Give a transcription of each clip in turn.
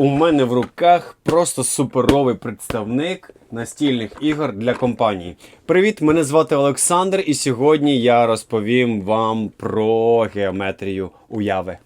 У мене в руках просто суперовий представник настільних ігор для компанії. Привіт, мене звати Олександр, і сьогодні я розповім вам про геометрію уяви.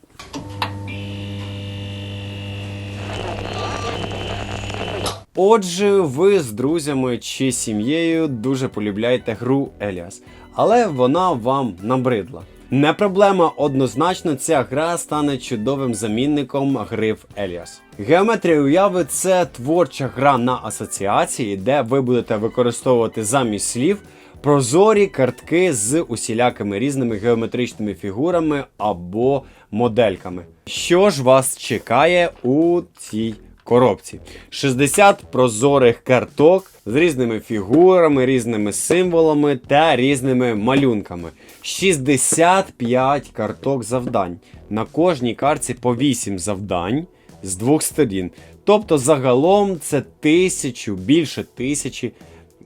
Отже, ви з друзями чи сім'єю дуже полюбляєте гру Еліас, але вона вам набридла. Не проблема, однозначно ця гра стане чудовим замінником гри в Еліас. Геометрія уяви це творча гра на асоціації, де ви будете використовувати замість слів прозорі картки з усілякими різними геометричними фігурами або модельками. Що ж вас чекає у цій коробці. 60 прозорих карток з різними фігурами, різними символами та різними малюнками. 65 карток завдань. На кожній картці по 8 завдань з двох сторін. Тобто загалом це тисячу, більше тисячі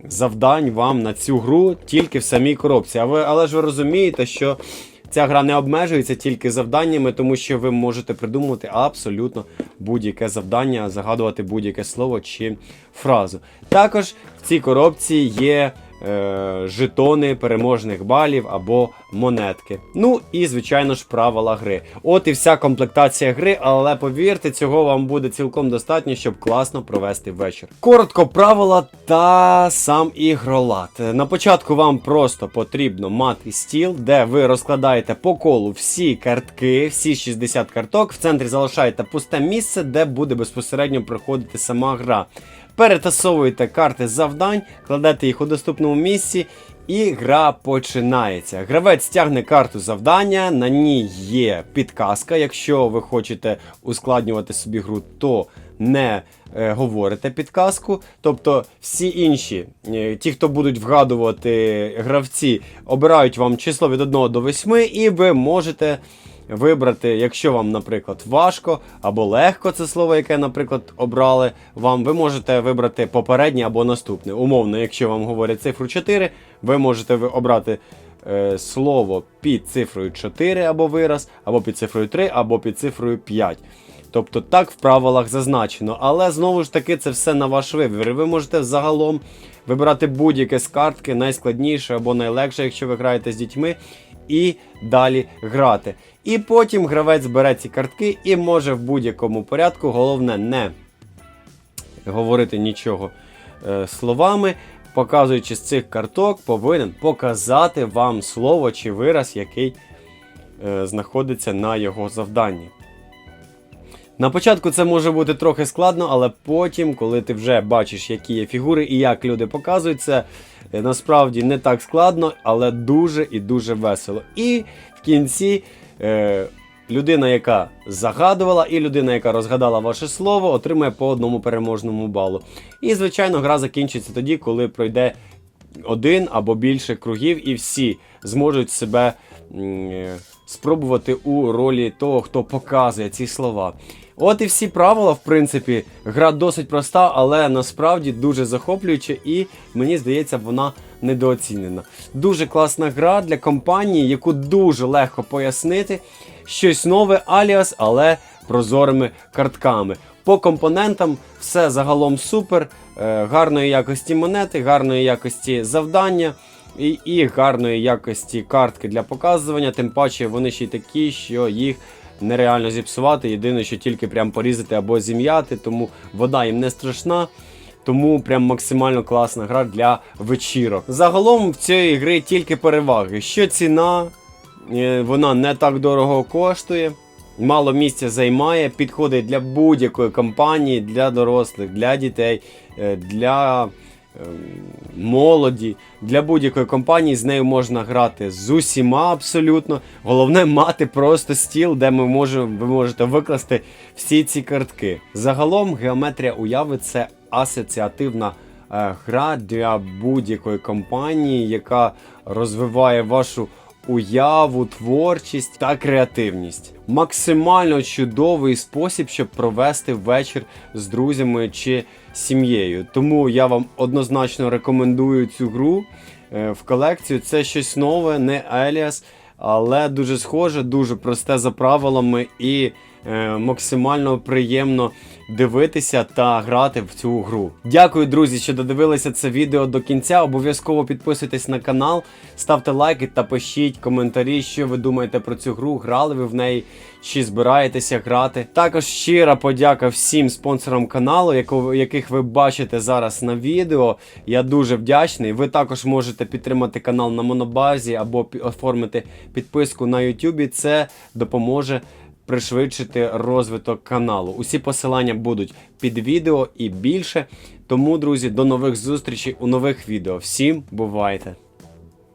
завдань вам на цю гру тільки в самій коробці. А ви, але ж ви розумієте, що Ця гра не обмежується тільки завданнями, тому що ви можете придумувати абсолютно будь-яке завдання, загадувати будь-яке слово чи фразу. Також в цій коробці є жетони переможних балів або монетки. Ну і, звичайно ж, правила гри. От і вся комплектація гри, але повірте, цього вам буде цілком достатньо, щоб класно провести вечір. Коротко правила та сам ігролад. На початку вам просто потрібно мати стіл, де ви розкладаєте по колу всі картки, всі 60 карток. В центрі залишаєте пусте місце, де буде безпосередньо проходити сама гра. Перетасовуєте карти завдань, кладете їх у доступному місці. І гра починається. Гравець тягне карту завдання, на ній є підказка. Якщо ви хочете ускладнювати собі гру, то не е, говорите підказку. Тобто всі інші, е, ті, хто будуть вгадувати гравці, обирають вам число від 1 до 8, і ви можете вибрати, якщо вам, наприклад, важко або легко це слово, яке, наприклад, обрали вам, ви можете вибрати попереднє або наступне. Умовно, якщо вам говорять цифру 4, ви можете обрати е, слово під цифрою 4 або вираз, або під цифрою 3, або під цифрою 5. Тобто так в правилах зазначено. Але знову ж таки це все на ваш вибір. Ви можете загалом вибирати будь-яке з картки, найскладніше або найлегше, якщо ви граєте з дітьми, і далі грати. І потім гравець бере ці картки і може в будь-якому порядку, головне не говорити нічого е, словами, показуючи з цих карток, повинен показати вам слово чи вираз, який е, знаходиться на його завданні. На початку це може бути трохи складно, але потім, коли ти вже бачиш, які є фігури і як люди показують, це е, насправді не так складно, але дуже і дуже весело. І в кінці е, людина, яка загадувала, і людина, яка розгадала ваше слово, отримає по одному переможному балу. І, звичайно, гра закінчиться тоді, коли пройде один або більше кругів, і всі зможуть себе е, спробувати у ролі того, хто показує ці слова. От і всі правила, в принципі, гра досить проста, але насправді дуже захоплююча, і мені здається, вона недооцінена. Дуже класна гра для компанії, яку дуже легко пояснити. Щось нове, аліас, але прозорими картками. По компонентам все загалом супер, е, гарної якості монети, гарної якості завдання і, і гарної якості картки для показування. Тим паче вони ще й такі, що їх нереально зіпсувати. Єдине, що тільки прям порізати або зім'яти, тому вода їм не страшна. Тому прям максимально класна гра для вечірок. Загалом в цієї гри тільки переваги. Що ціна, е, вона не так дорого коштує, мало місця займає, підходить для будь-якої компанії, для дорослих, для дітей, е, для молоді, для будь-якої компанії з нею можна грати з усіма абсолютно. Головне мати просто стіл, де ми можемо, ви можете викласти всі ці картки. Загалом геометрія уяви це асоціативна е, гра для будь-якої компанії, яка розвиває вашу уяву, творчість та креативність. Максимально чудовий спосіб, щоб провести вечір з друзями чи сім'єю. Тому я вам однозначно рекомендую цю гру е, в колекцію. Це щось нове, не Еліас, але дуже схоже, дуже просте за правилами і максимально приємно дивитися та грати в цю гру. Дякую, друзі, що додивилися це відео до кінця. Обов'язково підписуйтесь на канал, ставте лайки та пишіть коментарі, що ви думаєте про цю гру. Грали ви в неї чи збираєтеся грати. Також щира подяка всім спонсорам каналу, яких ви бачите зараз на відео. Я дуже вдячний. Ви також можете підтримати канал на Монобазі або оформити підписку на YouTube. Це допоможе пришвидшити розвиток каналу. Усі посилання будуть під відео і більше. Тому, друзі, до нових зустрічей у нових відео. Всім бувайте!